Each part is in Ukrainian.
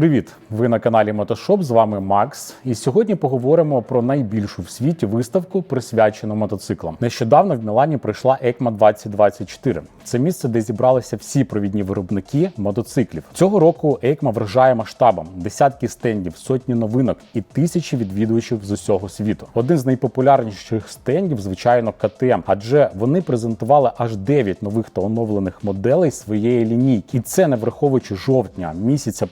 Привіт! Ви на каналі Мотошоп. З вами Макс. І сьогодні поговоримо про найбільшу в світі виставку, присвячену мотоциклам. Нещодавно в Мілані пройшла ECMA 2024. Це місце, де зібралися всі провідні виробники мотоциклів. Цього року ECMA вражає масштабом: десятки стендів, сотні новинок і тисячі відвідувачів з усього світу. Один з найпопулярніших стендів, звичайно, КТМ, адже вони презентували аж 9 нових та оновлених моделей своєї лінійки. І це не враховуючи жовтня місяця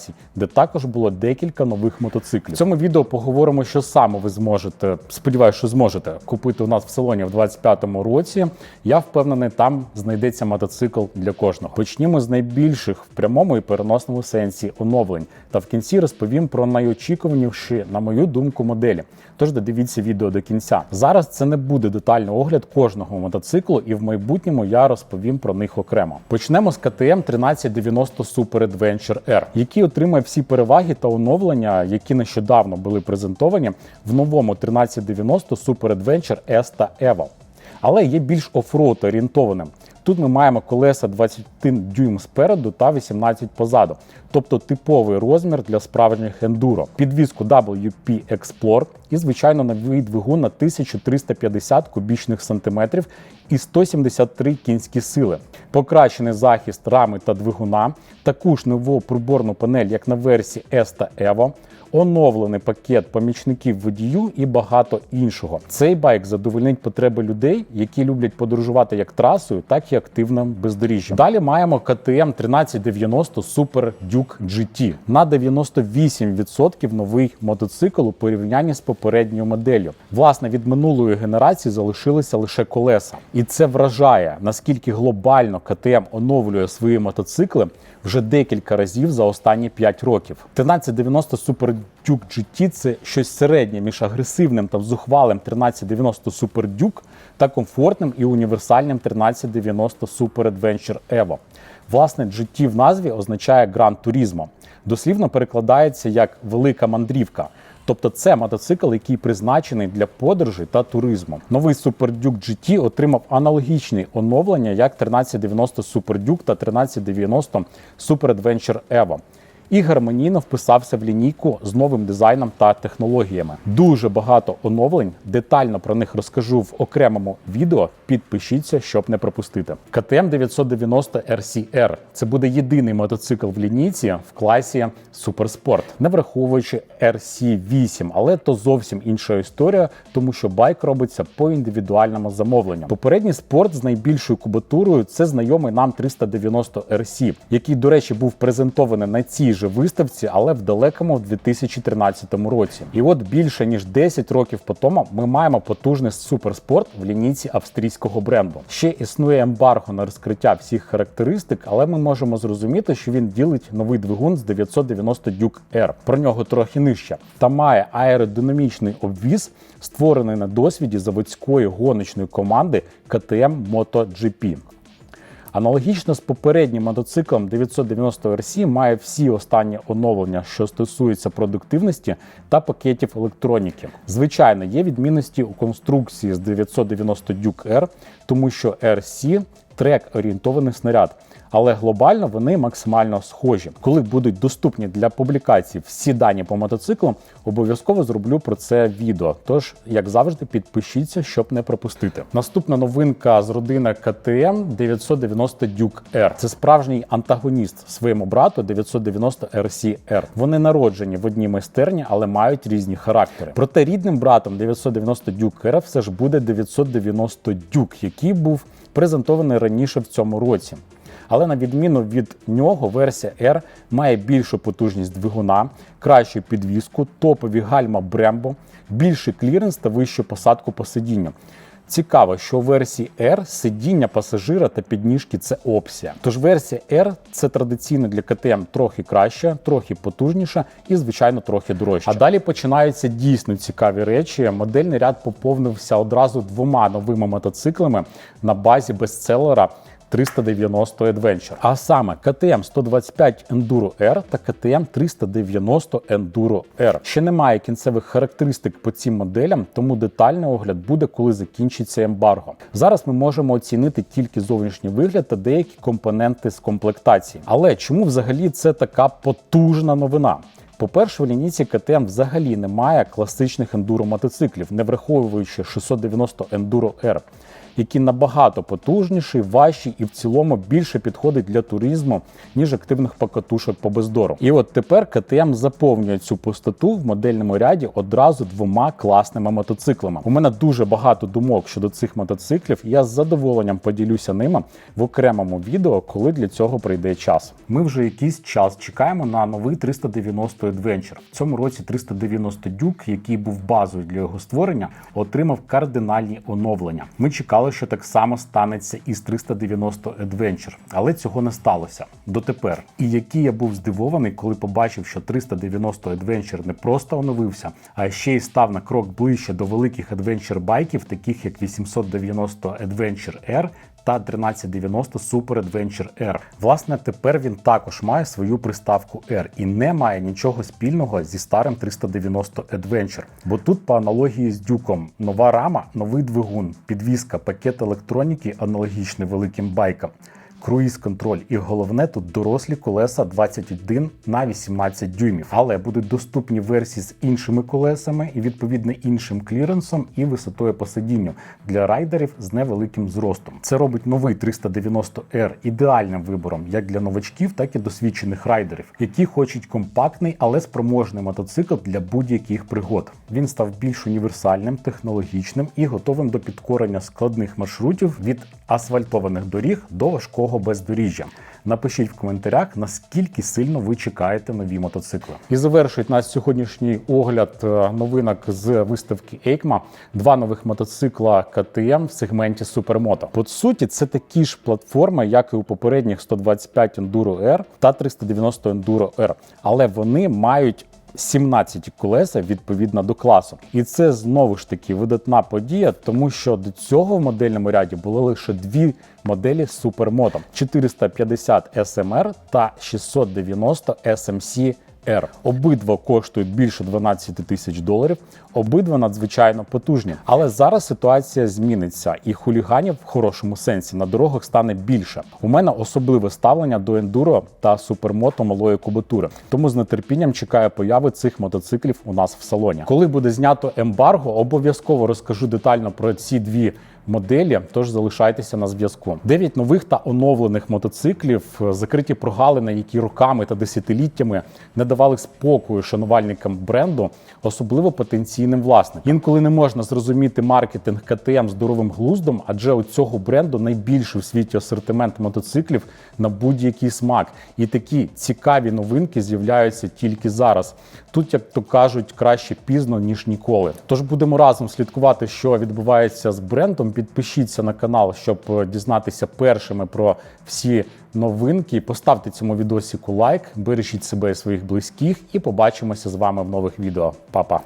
презентацій, де також було декілька нових мотоциклів. В цьому відео поговоримо, що саме ви зможете. Сподіваюся, що зможете купити у нас в салоні в 25-му році. Я впевнений, там знайдеться мотоцикл для кожного. Почнімо з найбільших в прямому і переносному сенсі оновлень. Та в кінці розповім про найочікуваніші, на мою думку, моделі. Тож додивіться відео до кінця. Зараз це не буде детальний огляд кожного мотоциклу, і в майбутньому я розповім про них окремо. Почнемо з КТМ 1390 Super Adventure R, який отримає всі переваги та оновлення, які нещодавно були презентовані в новому 1390 Super Adventure S та Evo. Але є більш офроуд орієнтованим. Тут ми маємо колеса 21 дюйм спереду та 18 позаду, тобто типовий розмір для справжніх ендуро. Підвізку WP Explore і, звичайно, новий двигун на 1350 кубічних сантиметрів і 173 кінські сили. Покращений захист рами та двигуна, таку ж нову приборну панель, як на версії S та Evo, оновлений пакет помічників водію і багато іншого. Цей байк задовольнить потреби людей, які люблять подорожувати як трасою, так і активним бездоріжжям. Далі маємо КТМ 1390 Super Duke GT на 98% новий мотоцикл у порівнянні з попередньою моделлю. Власне, від минулої генерації залишилися лише колеса, і це вражає наскільки глобально КТМ оновлює свої мотоцикли вже декілька разів за останні 5 років. 1390 Super Duke GT – це щось середнє між агресивним та зухвалим 1390 Super Duke та комфортним і універсальним 1390 Super Adventure Evo. Власне, GT в назві означає Gran Turismo. Дослівно перекладається як велика мандрівка. Тобто це мотоцикл, який призначений для подорожей та туризму. Новий Super Duke GT отримав аналогічні оновлення як 1390 Super Duke та 1390 Super Adventure Evo. І гармонійно вписався в лінійку з новим дизайном та технологіями. Дуже багато оновлень. Детально про них розкажу в окремому відео. Підпишіться, щоб не пропустити. КТМ 990 RCR – це буде єдиний мотоцикл в лінійці в класі Суперспорт, не враховуючи RC8, але то зовсім інша історія, тому що байк робиться по індивідуальному замовленню. Попередній спорт з найбільшою кубатурою це знайомий нам 390 RC, який, до речі, був презентований на цій же виставці, але в далекому в 2013 році. І от більше ніж 10 років по тому ми маємо потужний суперспорт в лінійці австрійського бренду. Ще існує ембарго на розкриття всіх характеристик, але ми можемо зрозуміти, що він ділить новий двигун з 990 Duke R. Про нього трохи нижче. Та має аеродинамічний обвіз, створений на досвіді заводської гоночної команди KTM MotoGP. Аналогічно з попереднім мотоциклом 990 RC має всі останні оновлення, що стосуються продуктивності та пакетів електроніки. Звичайно, є відмінності у конструкції з 990 Duke R, тому що RC трек орієнтований снаряд. Але глобально вони максимально схожі. Коли будуть доступні для публікації всі дані по мотоциклу, обов'язково зроблю про це відео. Тож, як завжди, підпишіться, щоб не пропустити. Наступна новинка з родини КТМ 990 Duke R. Це справжній антагоніст своєму брату 990 RC-R. Вони народжені в одній майстерні, але мають різні характери. Проте рідним братом 990 Duke R все ж буде 990 Duke, який був презентований раніше в цьому році. Але на відміну від нього, версія R має більшу потужність двигуна, кращу підвіску, топові гальма Брембо, більший кліренс та вищу посадку по сидінню. Цікаво, що в версії R сидіння пасажира та підніжки це опція. Тож версія R це традиційно для КТМ трохи краще, трохи потужніша і, звичайно, трохи дорожче. А далі починаються дійсно цікаві речі. Модельний ряд поповнився одразу двома новими мотоциклами на базі бестселера 390 Adventure, а саме KTM 125 Enduro R та KTM 390 Enduro R. Ще немає кінцевих характеристик по цим моделям, тому детальний огляд буде, коли закінчиться ембарго. Зараз ми можемо оцінити тільки зовнішній вигляд та деякі компоненти з комплектації. Але чому взагалі це така потужна новина? По-перше, в лінійці КТМ взагалі немає класичних ендуро мотоциклів, не враховуючи 690 Enduro R, який набагато потужніший, важчий і в цілому більше підходить для туризму, ніж активних покатушок по бездору. І от тепер КТМ заповнює цю пустоту в модельному ряді одразу двома класними мотоциклами. У мене дуже багато думок щодо цих мотоциклів, і я з задоволенням поділюся ними в окремому відео, коли для цього прийде час. Ми вже якийсь час чекаємо на новий 390 Adventure. В цьому році 390 Duke, який був базою для його створення, отримав кардинальні оновлення. Ми чекали, що так само станеться із 390 Adventure, але цього не сталося дотепер. І який я був здивований, коли побачив, що 390 Adventure не просто оновився, а ще й став на крок ближче до великих Adventure байків, таких як 890 Adventure R та 1390 Super Adventure R. Власне, тепер він також має свою приставку R і не має нічого спільного зі старим 390 Adventure. Бо тут, по аналогії з дюком, нова рама, новий двигун, підвіска, пакет електроніки, аналогічний великим байкам. Круїз контроль і головне тут дорослі колеса 21 на 18 дюймів, але будуть доступні версії з іншими колесами і відповідно іншим кліренсом і висотою по сидінню для райдерів з невеликим зростом. Це робить новий 390R ідеальним вибором як для новачків, так і досвідчених райдерів, які хочуть компактний, але спроможний мотоцикл для будь-яких пригод. Він став більш універсальним, технологічним і готовим до підкорення складних маршрутів від асфальтованих доріг до важкого бездоріжжя. Напишіть в коментарях, наскільки сильно ви чекаєте нові мотоцикли. І завершують наш сьогоднішній огляд е, новинок з виставки EICMA. Два нових мотоцикла KTM в сегменті Супермото. По суті, це такі ж платформи, як і у попередніх 125 Enduro R та 390 Enduro R. Але вони мають 17 колеса відповідно до класу. І це знову ж таки видатна подія, тому що до цього в модельному ряді були лише дві моделі з супермото 450 SMR та 690 SMC R. Обидва коштують більше 12 тисяч доларів, обидва надзвичайно потужні. Але зараз ситуація зміниться, і хуліганів в хорошому сенсі на дорогах стане більше. У мене особливе ставлення до ендуро та супермото малої кубатури. Тому з нетерпінням чекаю появи цих мотоциклів у нас в салоні. Коли буде знято ембарго, обов'язково розкажу детально про ці дві моделі, тож залишайтеся на зв'язку. Дев'ять нових та оновлених мотоциклів, е, закриті прогалини, які роками та десятиліттями не давали спокою шанувальникам бренду, особливо потенційним власникам. Інколи не можна зрозуміти маркетинг КТМ здоровим глуздом, адже у цього бренду найбільший у світі асортимент мотоциклів на будь-який смак. І такі цікаві новинки з'являються тільки зараз. Тут, як то кажуть, краще пізно ніж ніколи. Тож будемо разом слідкувати, що відбувається з брендом. Підпишіться на канал, щоб е, дізнатися першими про всі новинки. Поставте цьому відосику лайк, бережіть себе і своїх близьких, і побачимося з вами в нових відео. Па-па!